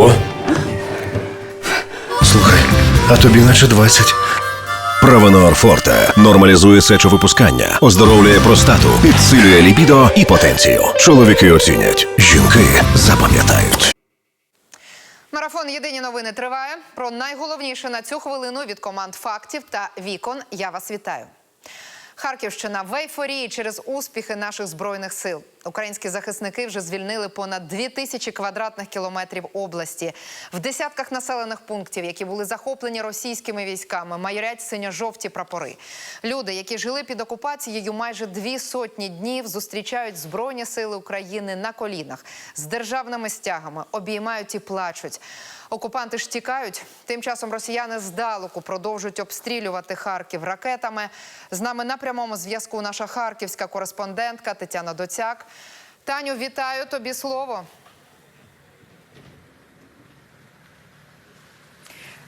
Ого. Слухай, а тобі наче 20. Правонор Форте нормалізує сечовипускання, оздоровлює простату, підсилює ліпідо і потенцію. Чоловіки оцінять, жінки запам'ятають. Марафон Єдині новини триває. Про найголовніше на цю хвилину від команд фактів та вікон. Я вас вітаю. Харківщина в ейфорії через успіхи наших збройних сил. Українські захисники вже звільнили понад дві тисячі квадратних кілометрів області. В десятках населених пунктів, які були захоплені російськими військами, майорять синьо-жовті прапори. Люди, які жили під окупацією майже дві сотні днів, зустрічають збройні сили України на колінах з державними стягами, обіймають і плачуть. Окупанти ж тікають. Тим часом росіяни здалеку продовжують обстрілювати Харків ракетами. З нами на прямому зв'язку наша харківська кореспондентка Тетяна Доцяк. Таню, вітаю тобі слово.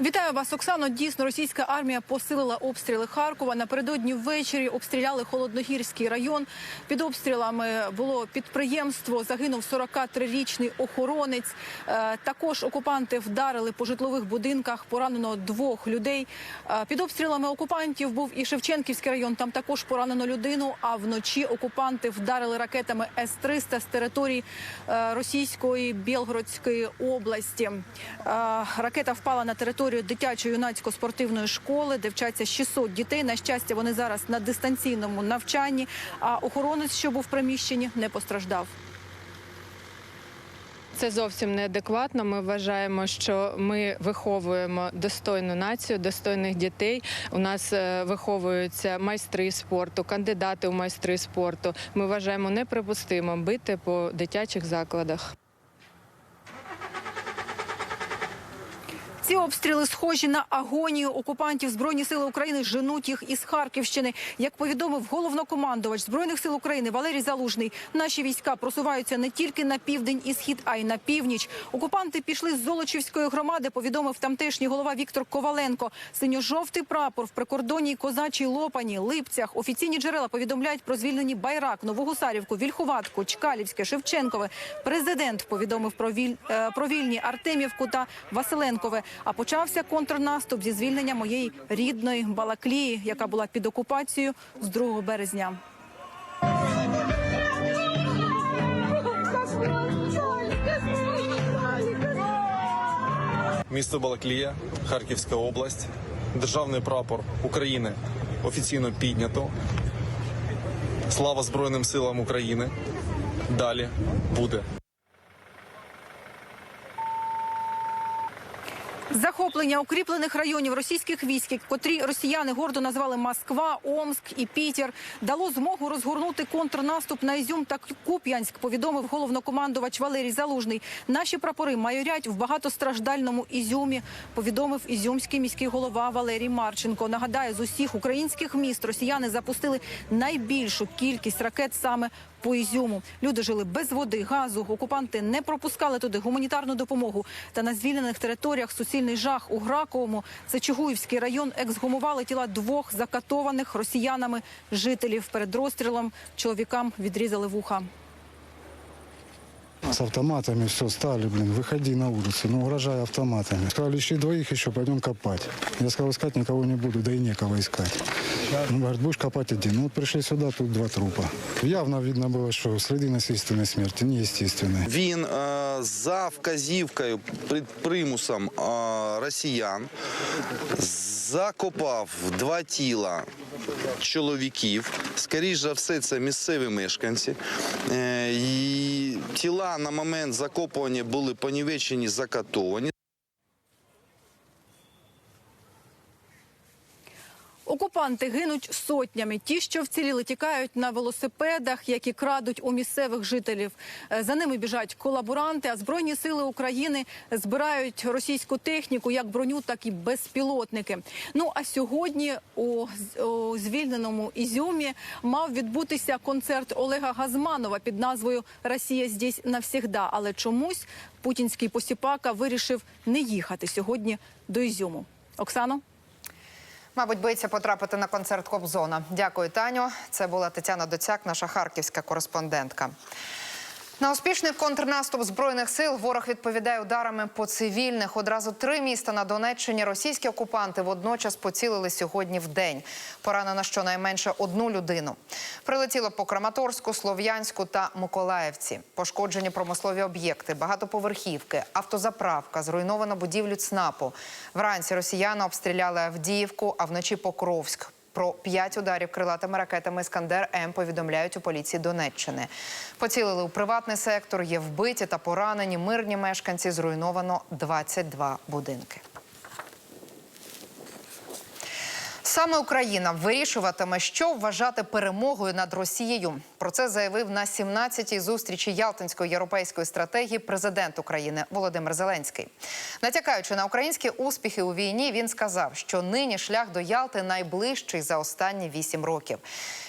Вітаю вас, Оксано. Дійсно, російська армія посилила обстріли Харкова. Напередодні ввечері обстріляли Холодногірський район. Під обстрілами було підприємство. Загинув 43-річний охоронець. Е, Також окупанти вдарили по житлових будинках. Поранено двох людей. Е, Під обстрілами окупантів був і Шевченківський район. Там також поранено людину. А вночі окупанти вдарили ракетами С-300 з території е, російської Білгородської області. Ракета впала на територію дитячої юнацько спортивної школи, де вчаться 600 дітей. На щастя, вони зараз на дистанційному навчанні. А охоронець, що був в приміщенні, не постраждав. Це зовсім неадекватно. Ми вважаємо, що ми виховуємо достойну націю, достойних дітей. У нас е, виховуються майстри спорту, кандидати у майстри спорту. Ми вважаємо неприпустимо бити по дитячих закладах. Ці обстріли схожі на агонію окупантів. Збройні сили України женуть їх із Харківщини. Як повідомив головнокомандувач збройних сил України Валерій Залужний, наші війська просуваються не тільки на південь і схід, а й на північ. Окупанти пішли з Золочівської громади. Повідомив тамтешній голова Віктор Коваленко. Синьо-жовтий прапор в прикордонній козачій лопані, липцях. Офіційні джерела повідомляють про звільнені Байрак, Новогусарівку, Вільхуватку, Чкалівське, Шевченкове. Президент повідомив про віль е, про вільні Артемівку та Василенкове. А почався контрнаступ зі звільнення моєї рідної Балаклії, яка була під окупацією з 2 березня. Місто Балаклія, Харківська область, державний прапор України офіційно піднято. Слава Збройним силам України. Далі буде. Захоплення укріплених районів російських військ, котрі росіяни гордо назвали Москва, Омск і Пітер, дало змогу розгорнути контрнаступ на Ізюм та Куп'янськ. Повідомив головнокомандувач Валерій Залужний. Наші прапори майорять в багатостраждальному Ізюмі. Повідомив ізюмський міський голова Валерій Марченко. Нагадаю, з усіх українських міст росіяни запустили найбільшу кількість ракет саме по Ізюму. Люди жили без води, газу. Окупанти не пропускали туди гуманітарну допомогу. Та на звільнених територіях суцільний жах у Граковому. Це Чугуївський район. Ексгумували тіла двох закатованих росіянами жителів. Перед розстрілом чоловікам відрізали вуха. С автоматами все стали, блин, выходи на улицу, ну угрожая автоматами. Сказали, ищи двоих еще, пойдем копать. Я сказал, искать никого не буду, да и некого искать. Ну, говорит, будешь копать один. Ну, вот пришли сюда, тут два трупа. Явно видно было, что следы насильственной смерти, неестественной. Він е, за вказівкою під примусом е, росіян закопав два тіла чоловіків. Скоріше за все, це місцеві мешканці. Е, і тіла на момент закопування були понівечені, закатовані. Окупанти гинуть сотнями. Ті, що вціліли, тікають на велосипедах, які крадуть у місцевих жителів. Е, За ними біжать колаборанти. А збройні сили України збирають російську техніку, як броню, так і безпілотники. Ну а сьогодні у, у звільненому Ізюмі мав відбутися концерт Олега Газманова під назвою Росія здесь навсігда. Але чомусь путінський посіпака вирішив не їхати сьогодні до Ізюму. Оксано. Мабуть, боїться потрапити на концерт Кобзона. Дякую, Таню. Це була Тетяна Доцяк, наша харківська кореспондентка. На успішний контрнаступ збройних сил ворог відповідає ударами по цивільних. Одразу три міста на Донеччині російські окупанти водночас поцілили сьогодні в день. Поранено щонайменше одну людину. Прилетіло по Краматорську, Слов'янську та Миколаївці. Пошкоджені промислові об'єкти, багатоповерхівки, автозаправка, зруйновано будівлю ЦНАПу. Вранці росіяни обстріляли Авдіївку, а вночі Покровськ. Про п'ять ударів крилатими ракетами Іскандер М повідомляють у поліції Донеччини. Поцілили у приватний сектор. Є вбиті та поранені мирні мешканці. Зруйновано 22 будинки. Саме Україна вирішуватиме, що вважати перемогою над Росією. Про це заявив на 17-й зустрічі Ялтинської європейської стратегії президент України Володимир Зеленський. Натякаючи на українські успіхи у війні, він сказав, що нині шлях до Ялти найближчий за останні вісім років.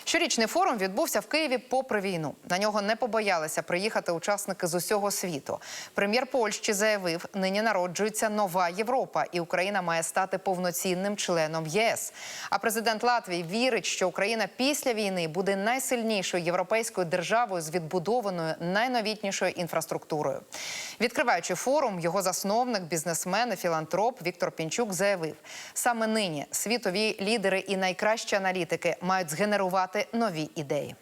Щорічний форум відбувся в Києві попри війну. На нього не побоялися приїхати учасники з усього світу. Прем'єр Польщі заявив, нині народжується нова Європа, і Україна має стати повноцінним членом ЄС. А президент Латвії вірить, що Україна після війни буде найсильнішою європейською державою з відбудованою найновітнішою інфраструктурою. Відкриваючи форум, його засновник, бізнесмен і філантроп Віктор Пінчук заявив: саме нині світові лідери і найкращі аналітики мають згенерувати нові ідеї.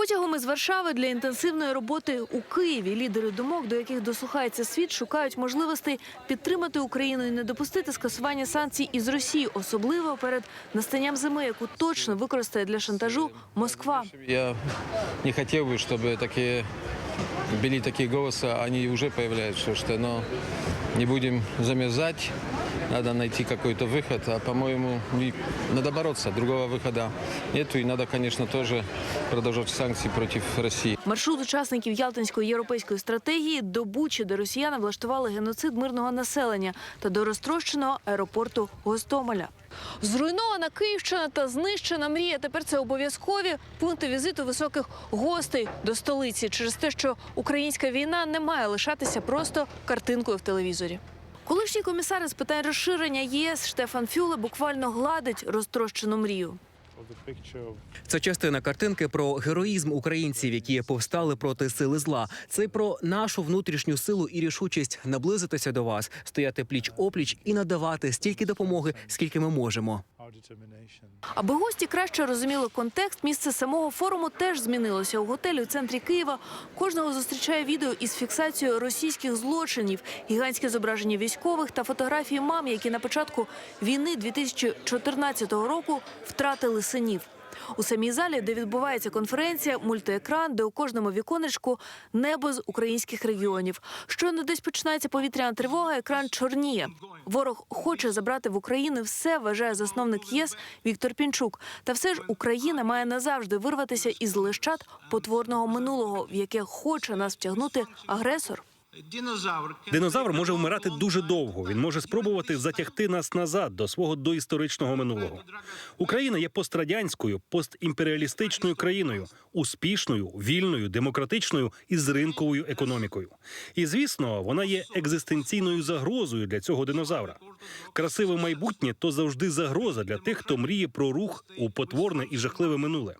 Потягом із Варшави для інтенсивної роботи у Києві лідери думок, до яких дослухається світ, шукають можливостей підтримати Україну і не допустити скасування санкцій із Росії, особливо перед настанням зими, яку точно використає для шантажу Москва. Я не хотел бы, чтобы такие были такие голоса, они уже появляются, что но не будем замерзать, надо найти какой-то выход, а по-моему надо бороться, другого выхода нету, и надо, конечно, тоже продолжать санкции против России. Маршрут учасників Ялтинської європейської стратегії до Бучі, де росіяни влаштували геноцид мирного населення та до розтрощеного аеропорту Гостомеля. Зруйнована Київщина та знищена мрія. Тепер це обов'язкові пункти візиту високих гостей до столиці через те, що українська війна не має лишатися просто картинкою в телевізорі. Колишній комісар з питань розширення ЄС Штефан Фюле буквально гладить розтрощену мрію. Це частина картинки про героїзм українців, які повстали проти сили зла. Це про нашу внутрішню силу і рішучість наблизитися до вас, стояти пліч опліч і надавати стільки допомоги, скільки ми можемо. Аби гості краще розуміли контекст, місце самого форуму теж змінилося. У готелі у центрі Києва кожного зустрічає відео із фіксацією російських злочинів, гігантське зображення військових та фотографії мам, які на початку війни 2014 року втратили синів. У самій залі, де відбувається конференція, мультиекран, де у кожному віконечку небо з українських регіонів. Щойно десь починається повітряна тривога, екран чорніє. Ворог хоче забрати в Україні все, вважає засновник ЄС Віктор Пінчук. Та все ж Україна має назавжди вирватися із лищат потворного минулого, в яке хоче нас втягнути агресор. Динозавр може вмирати дуже довго. Він може спробувати затягти нас назад до свого доісторичного минулого. Україна є пострадянською, постімперіалістичною країною, успішною, вільною, демократичною і з ринковою економікою. І звісно, вона є екзистенційною загрозою для цього динозавра. Красиве майбутнє то завжди загроза для тих, хто мріє про рух у потворне і жахливе минуле.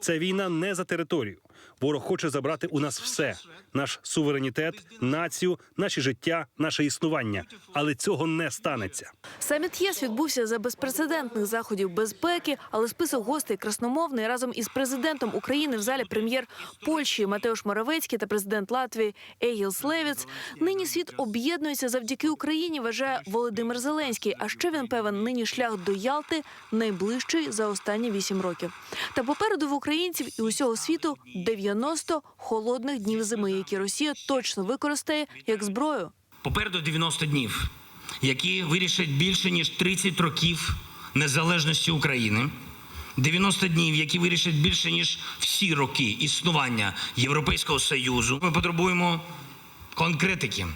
Ця війна не за територію. Ворог хоче забрати у нас все: наш суверенітет, націю, наші життя, наше існування. Але цього не станеться. Саміт ЄС відбувся за безпрецедентних заходів безпеки, але список гостей красномовний разом із президентом України в залі прем'єр Польщі Матеуш Моравецький та президент Латвії Егіл Левіц. Нині світ об'єднується завдяки Україні. Вважає Володимир Зеленський. А ще він певен, нині шлях до Ялти найближчий за останні вісім років. Та попереду в українців і усього світу 90 холодних днів зими, які Росія точно використає як зброю. Попереду 90 днів, які вирішать більше ніж 30 років незалежності України. 90 днів, які вирішать більше ніж всі роки існування Європейського союзу. Ми потребуємо конкретики,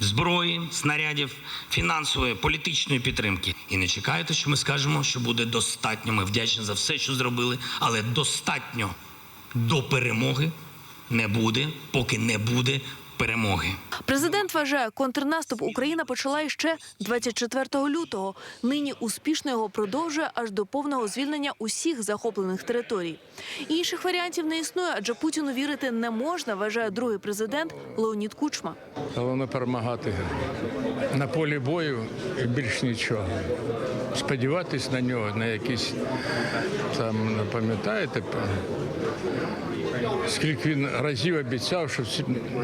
зброї, снарядів, фінансової, політичної підтримки. І не чекайте, що ми скажемо, що буде достатньо. Ми вдячні за все, що зробили, але достатньо до перемоги не буде, поки не буде перемоги. Президент вважає, контрнаступ Україна почала ще 24 лютого. Нині успішно його продовжує аж до повного звільнення усіх захоплених територій. Інших варіантів не існує, адже Путіну вірити не можна, вважає другий президент Леонід Кучма. Головне перемагати на полі бою і більш нічого. Сподіватись на нього, на якісь там, не пам'ятаєте, скільки він разів обіцяв, що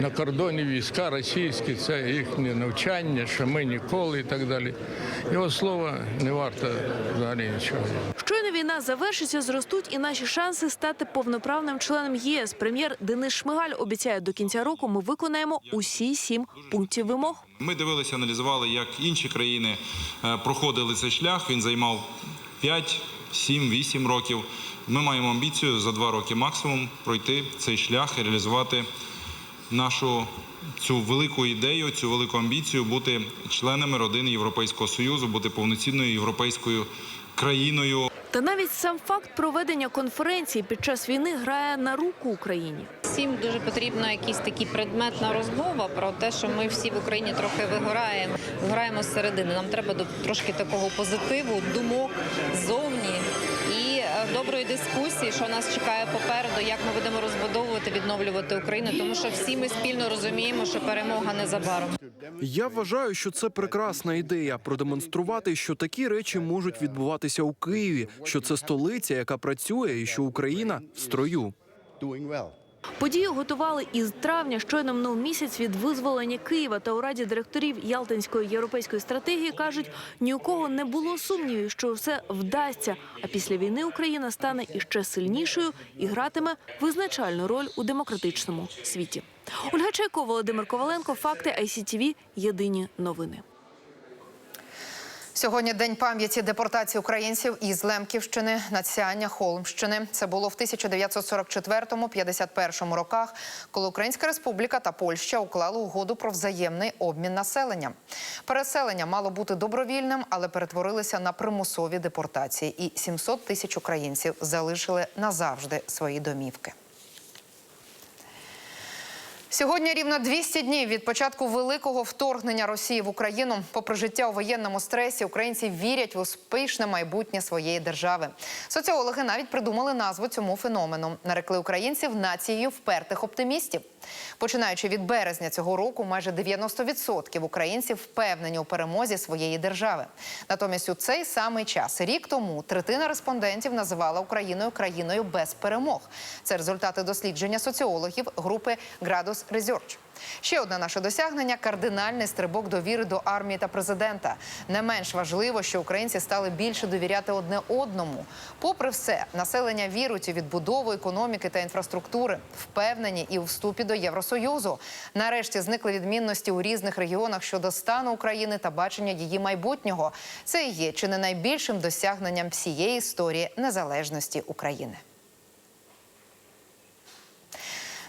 на кордоні війська російські, це їхнє навчання, що ми ніколи і так далі. Його слова не варто взагалі нічого. Щойно війна завершиться, зростуть і наші шанси стати повноправним членом ЄС. Прем'єр Денис Шмигаль обіцяє, до кінця року ми виконаємо усі сім пунктів вимог. Ми дивилися, аналізували, як інші країни е, проходили цей шлях. Він займав 5, 7, 8 років. Ми маємо амбіцію за два роки максимум пройти цей шлях і реалізувати нашу цю велику ідею, цю велику амбіцію бути членами родини Європейського союзу, бути повноцінною європейською країною. Та навіть сам факт проведення конференції під час війни грає на руку Україні. Всім дуже потрібна якийсь такий предметна розмова про те, що ми всі в Україні трохи вигораємо, вигораємо зсередини. Нам треба до- трошки такого позитиву, думок ззовні і доброї дискусії, що нас чекає попереду, як ми будемо розбудовувати, відновлювати Україну, тому що всі ми спільно розуміємо, що перемога незабаром. Я вважаю, що це прекрасна ідея продемонструвати, що такі речі можуть відбуватися у Києві, що це столиця, яка працює, і що Україна в строю. Подію готували із травня, щойно минув місяць від визволення Києва. Та у раді директорів Ялтинської європейської стратегії кажуть, ні у кого не було сумнівів, що все вдасться. А після війни Україна стане іще сильнішою і гратиме визначальну роль у демократичному світі. Ольга Чайко, Володимир Коваленко, факти ICTV, Єдині новини. Сьогодні день пам'яті депортації українців із Лемківщини, Надсяння, Холмщини. Це було в 1944-51 роках, коли Українська Республіка та Польща уклали угоду про взаємний обмін населенням. Переселення мало бути добровільним, але перетворилися на примусові депортації. І 700 тисяч українців залишили назавжди свої домівки. Сьогодні рівно 200 днів від початку великого вторгнення Росії в Україну. Попри життя у воєнному стресі, українці вірять в успішне майбутнє своєї держави. Соціологи навіть придумали назву цьому феномену. Нарекли українців нацією впертих оптимістів. Починаючи від березня цього року, майже 90% українців впевнені у перемозі своєї держави. Натомість у цей самий час, рік тому, третина респондентів називала Україною країною без перемог. Це результати дослідження соціологів групи Градус Research. Ще одне наше досягнення кардинальний стрибок довіри до армії та президента. Не менш важливо, що українці стали більше довіряти одне одному. Попри все, населення вірують у відбудову економіки та інфраструктури, впевнені і у вступі до Євросоюзу. Нарешті зникли відмінності у різних регіонах щодо стану України та бачення її майбутнього. Це і є чи не найбільшим досягненням всієї історії незалежності України.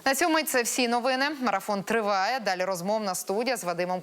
На цьому це всі новини. Марафон триває. Далі розмовна студія з Вадимом